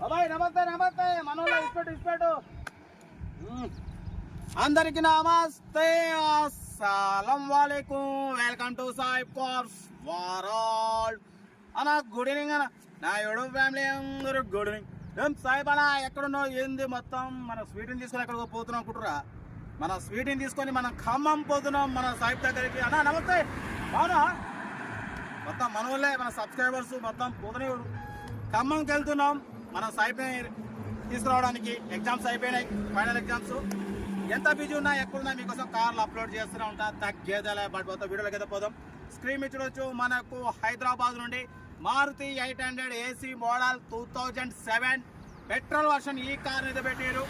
బాబాయ్ నమస్తే నమస్తే. మనోళ్ళ ఇస్పెట్టు ఇస్పెట్టు అందరికి నమస్తే. అస్సలం వాలేకుం. Welcome to Sai cars world. అన్న గుడ్ ఈవినింగ్ అన్న. నా ఏడు ఫ్యామిలీ అందరూ గుడ్ ఈవినింగ్. ఏం సాయిబ్ అన్న ఎక్కడున్నావు? ఏంది మొత్తం? మన స్వీట్ని తీసుకొని ఎక్కడికో పోతున్నాం అనుకుంటురా మన స్వీట్ని తీసుకొని మనం ఖమ్మం పోతున్నాం మన సాయిబ్ దగ్గరికి. అన్న నమస్తే. అవునా మొత్తం మనోళ్ళే మన సబ్స్క్రైబర్స్ మొత్తం పోతూనే ఖమ్మంకి వెళ్తున్నాం మన సాయిబ్ తీసుకురావడానికి ఎగ్జామ్స్ అయిపోయినాయి ఫైనల్ ఎగ్జామ్స్ ఎంత బిజీ ఉన్నా ఎక్కడున్నా మీకోసం కార్లు అప్లోడ్ చేస్తూనే ఉంటా. తగ్గేదలే బట్ పోతే వీడియోలోకి అయితే పోదాం. స్క్రీన్ మీద చూడొచ్చు మనకు హైదరాబాద్ నుండి Maruti eight hundred AC model two thousand seven petrol version ఈ కార్ అయితే పెట్టారు.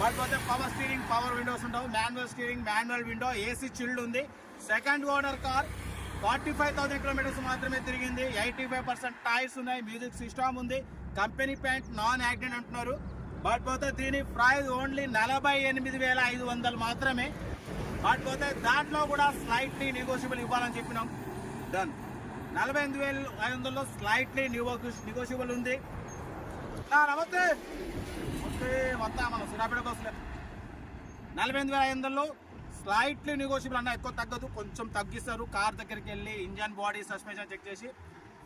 బట్ పోతే పవర్ స్టీరింగ్ పవర్ విండోస్ ఉండవు. Manual steering manual window AC chilled ఉంది. Second owner car forty five thousand kilometres మాత్రమే తిరిగింది. ఎయిటీ ఫైవ్ పర్సెంట్ టైర్స్ ఉన్నాయి. Music system ఉంది. కంపెనీ ప్యాంట్ నాన్ యాక్సిడెంట్ అంటున్నారు. బట్ పోతే దీని ప్రైస్ ఓన్లీ నలభై ఎనిమిది వేల ఐదు వందలు మాత్రమే. బట్ పోతే దాంట్లో కూడా స్లైట్లీ నెగోషియబుల్ ఇవ్వాలని చెప్పినాం. డన్ నలభై ఎనిమిది వేల ఐదు వందల్లో స్లైట్లీ నెగోషియబుల్ ఉంది. నమస్తే. మొత్తం మన సురాపేట బస్సులే. నలభై ఎనిమిది వేల ఐదు వందల్లో స్లైట్లీ నెగోషియబుల్ అన్న ఎక్కువ తగ్గదు. కొంచెం తగ్గిస్తారు. కార్ దగ్గరికి వెళ్ళి ఇంజన్ బాడీ సస్పెన్షన్ చెక్ చేసి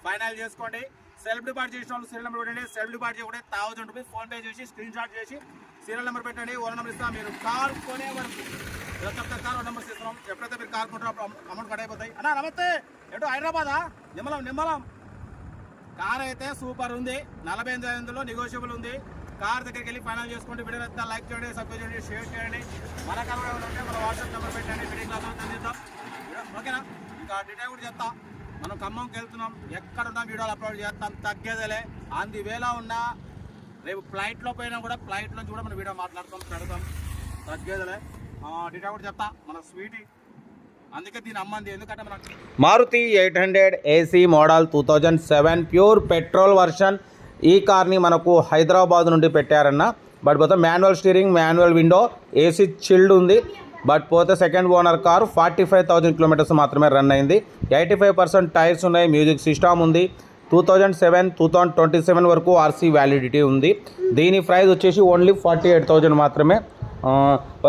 ఫైనల్ చేసుకోండి. సెల్ఫ్ డిపాజిట్ చేసిన వాళ్ళు సీరియల్ నెంబర్ పెట్టండి. సెల్ఫ్ డిపాజిట్ చేయకుండా థౌసండ్ రూపీస్ ఫోన్ పే చేసి స్క్రీన్ షాట్ చేసి సీరియల్ నెంబర్ పెట్టండి. ఓన్ నెంబర్ ఇస్తాం. మీరు కార్ కొనే వరకు ప్రతి ఒక్క కార్ నెంబర్స్ ఇస్తున్నాం. ఎప్పుడైతే మీరు కార్ కొంటారో అమౌంట్ కట్ అయిపోతాయి. అన్నా నమస్తే. ఎటు? హైదరాబాదా? నిమ్మలం నిమ్మలం. కార్ అయితే సూపర్ ఉంది. నలభై ఎనిమిది ఐదులో నెగోషియబుల్ ఉంది. కార్ దగ్గరికి వెళ్ళి ఫైనల్ చేసుకోండి. వీడియో అయితే లైక్ చేయండి సబ్స్క్రైబ్ చేయండి షేర్ చేయండి. మన కార్ కూడా ఉంటే మన వాట్సాప్ నెంబర్ పెట్టండి. వీడియో క్లాస్ అందిద్దాం ఓకేనా? ఇంకా డీటెయిల్ కూడా చెప్తా. మనం ఖమ్మంకి వెళ్తున్నాం. ఎక్కడ ఉన్నా వీడియోలు అప్లోడ్ చేస్తాం. తగ్గేదేలే. అంది వేళ ఉన్నా రేపు ఫ్లైట్లో పోయినా కూడా ఫ్లైట్ నుంచి కూడా మనం వీడియో మాట్లాడతాం పెడతాం. తగ్గేదేలే. డీటా కూడా చెప్తా. మన స్వీటీ. అందుకే దీని అమ్మంది. ఎందుకంటే మన Maruti eight hundred AC model two thousand seven pure petrol version. ఈ కార్ని మనకు హైదరాబాద్ నుండి పెట్టారన్న. బట్ పోతే manual steering manual window AC chilled ఉంది. బట్ పోతే second owner car forty five thousand kilometres మాత్రమే రన్ అయింది. ఎయిటీ ఫైవ్ పర్సెంట్ టైర్స్ ఉన్నాయి మ్యూజిక్ సిస్టమ్ ఉంది. Two thousand seven two thousand twenty seven వరకు ఆర్సీ వ్యాలిడిటీ ఉంది. దీని ప్రైస్ వచ్చేసి ఓన్లీ ఫార్టీ ఎయిట్ థౌజండ్ మాత్రమే.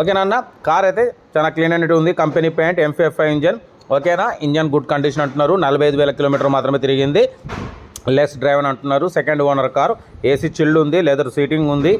ఓకేనా అన్న కార్ అయితే చాలా క్లీన్ అనేది ఉంది. Company paint MPFI engine. ఓకేనా? ఇంజన్ గుడ్ కండిషన్ అంటున్నారు. నలభై ఐదు వేల కిలోమీటర్ మాత్రమే తిరిగింది. లెస్ డ్రైవ్ అని అంటున్నారు. Second owner car. AC chilled ఉంది లెదర్ సీటింగ్ ఉంది.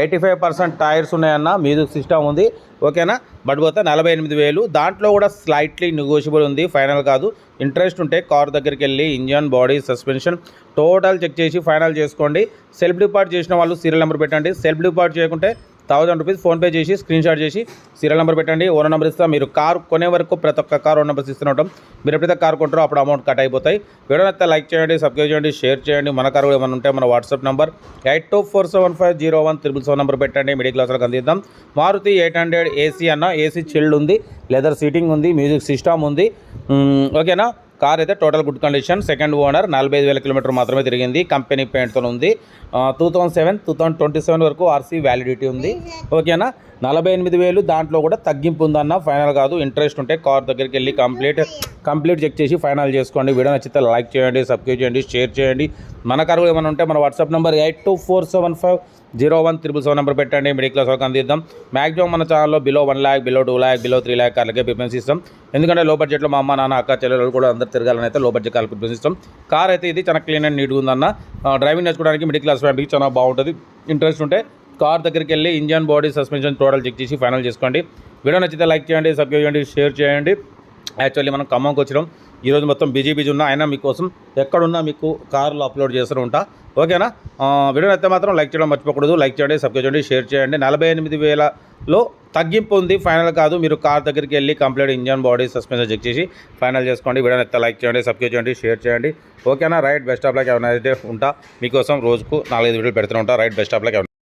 ఎయిటీ ఫైవ్ పర్సెంట్ టైర్స్ ఉన్నాయన్న మ్యూజిక్ సిస్టమ్ ఉంది. ఓకేనా? బట్ పోతే నలభై ఎనిమిది వేలు. దాంట్లో కూడా స్లైట్లీ నెగోషియబుల్ ఉంది. ఫైనల్ కాదు. ఇంట్రెస్ట్ ఉంటే కార్ దగ్గరికి వెళ్ళి engine body suspension total check చేసి ఫైనల్ చేసుకోండి. సెల్ఫ్ డిపార్ట్ చేసిన వాళ్ళు సీరియల్ నెంబర్ పెట్టండి. సెల్ఫ్ డిపార్ట్ చేయకుంటే థౌజండ్ రూపీస్ ఫోన్పే చేసి స్క్రీన్ షాట్ చేసి సీరియల్ నెంబర్ పెట్టండి ఓనర్ నెంబర్ ఇస్తాం మీరు కార్ కొనే వరకు ప్రతి ఒక్క కార్ ఓనర్ నెంబర్స్ ఇస్తూనే ఉంటాం. మీరు ఎప్పుడైతే కార్ కొంటారో అప్పుడు అమౌంట్ కట్ అయిపోతాయి. వీడియో అయితే లైక్ చేయండి సబ్స్క్రైబ్ చేయండి షేర్ చేయండి. మన కార్ కూడా ఏమైనా ఉంటే మన WhatsApp number eight two four seven five zero one triple seven number పెట్టండి. మిడిల్ క్లాస్లకు అందిద్దాం. మారుతి ఎయిట్ హండ్రెడ్ ఏసీ అన్న ఏసీ చిల్డ్ ఉంది. లెదర్ సీటింగ్ ఉంది మ్యూజిక్ సిస్టమ్ ఉంది. ఓకేనా కార్ అయితే total good condition. Second owner నలభై ఐదు వేల కిలోమీటర్ మాత్రమే తిరిగింది. కంపెనీ పెయింట్తో ఉంది. Two thousand seven two thousand twenty seven వరకు ఆర్సీ వ్యాలిడిటీ ఉంది. ఓకేనా? నలభై ఎనిమిది వేలు దాంట్లో కూడా తగ్గింపు ఉందన్న ఫైనల్ కాదు. ఇంట్రెస్ట్ ఉంటే కార్ దగ్గరికి వెళ్ళి కంప్లీట్ కంప్లీట్ చెక్ చేసి ఫైనల్ చేసుకోండి. వీడియో నచ్చితే లైక్ చేయండి సబ్స్క్రైబ్ చేయండి షేర్ చేయండి. మన కరువు ఏమైనా ఉంటే మన WhatsApp number eight two four seven five zero one triple seven number పెట్టండి. మిడిల్ క్లాస్ వరకు అందిద్దాం. మాక్సిమం మన ఛానల్లో below one lakh below two lakh below three lakh కార్లకే preference ఇస్తాం. ఎందుకంటే లో బడ్జెట్లో మా అమ్మ నాన్న అక్క చెల్లెలు కూడా అందరు తిరగాలని అయితే లో బడ్జెట్ కార్లు ప్రిఫరెన్స్ ఇస్తాం. కార్ అయితే ఇది చాలా క్లీన్ అండ్ నీట్గా ఉందన్న. డ్రైవింగ్ నేర్చుకోవడానికి మిడిల్ క్లాస్ ఫ్యామిలీకి చాలా బాగుంటుంది. ఇంట్రెస్ట్ ఉంటే కార్ దగ్గరికి వెళ్ళి engine body suspension total check చేసి ఫైనల్ చేసుకోండి. వీడియో నచ్చితే లైక్ చేయండి సబ్స్క్రైబ్ చేయండి షేర్ చేయండి. యాక్చువల్లీ మనం ఖమ్మంకి వచ్చినాం. ఈరోజు మొత్తం బిజీ బిజీ ఉన్నా అయినా మీకోసం ఎక్కడున్నా మీకు కార్లో అప్లోడ్ చేస్తూ ఉంటా. ఓకేనా? వీడియో అయితే మాత్రం లైక్ చేయడం మర్చిపోకూడదు. లైక్ చేయండి సబ్స్క్రైబ్ చేయండి షేర్ చేయండి. నలభై ఎనిమిది వేలలో తగ్గింపు ఉంది. ఫైనల్ కాదు. మీరు కార్ దగ్గరికి వెళ్ళి complete engine body suspension check చేసి ఫైనల్ చేసుకోండి. వీడియో అయితే లైక్ చేయండి సబ్స్క్రైబ్ చేయండి షేర్ చేయండి. ఓకేనా? రైట్ బెస్ట్ ఆఫ్ లైక్ ఏమైనా ఉంటా మీకోసం రోజుకు నాలుగైదు వీడియోలు పెడుతూ ఉంటా. Right best of like